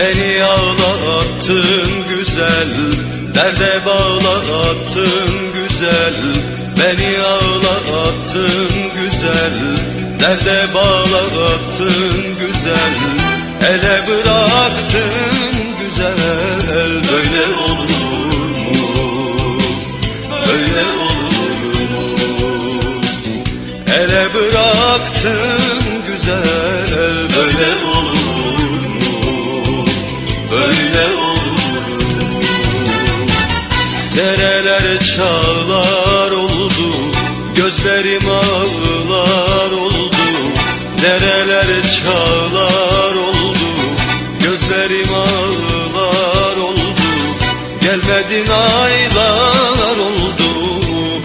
Beni ağlattın güzel Derde bağlattın güzel Beni ağlattın güzel Derde bağlattın güzel Ele bıraktın güzel Böyle olur mu? Böyle olur mu? Ele bıraktın güzel Böyle olur? Böyle olur mu? Dereler çağlar oldu Gözlerim ağlar oldu Dereler çağlar oldu Gözlerim ağlar oldu Gelmedin aylar oldu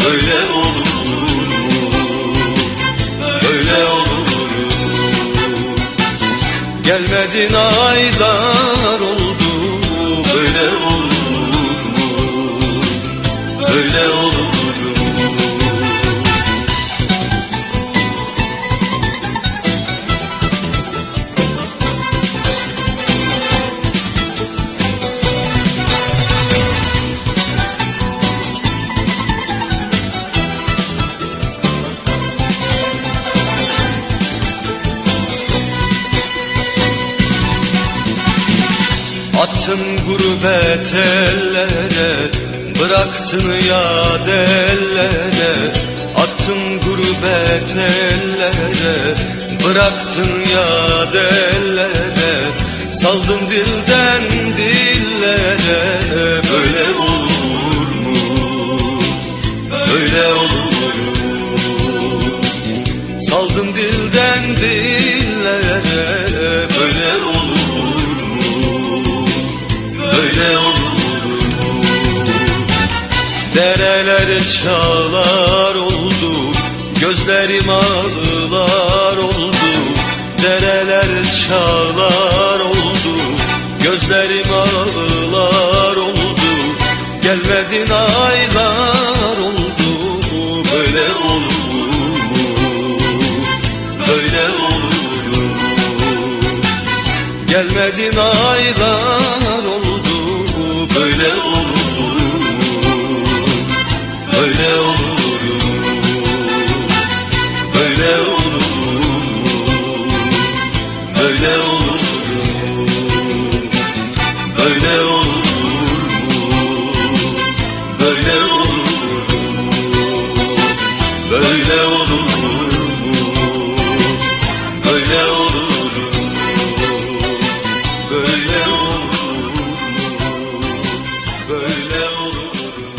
Böyle olur? Böyle olur? Gelmedin aylar Attın gurbet ellere Bıraktın yad ellere Dereler çağlar oldu Gözlerim ağlar oldu Dereler çağlar oldu Gözlerim ağlar oldu Gelmedin aylar oldu Böyle olur mu? Böyle olur mu? Gelmedin aylar oldu Böyle olur Böyle olur mu? Böyle olur mu? Böyle olur mu? Böyle olur mu? Böyle olur mu? Böyle olur mu? Böyle olur mu?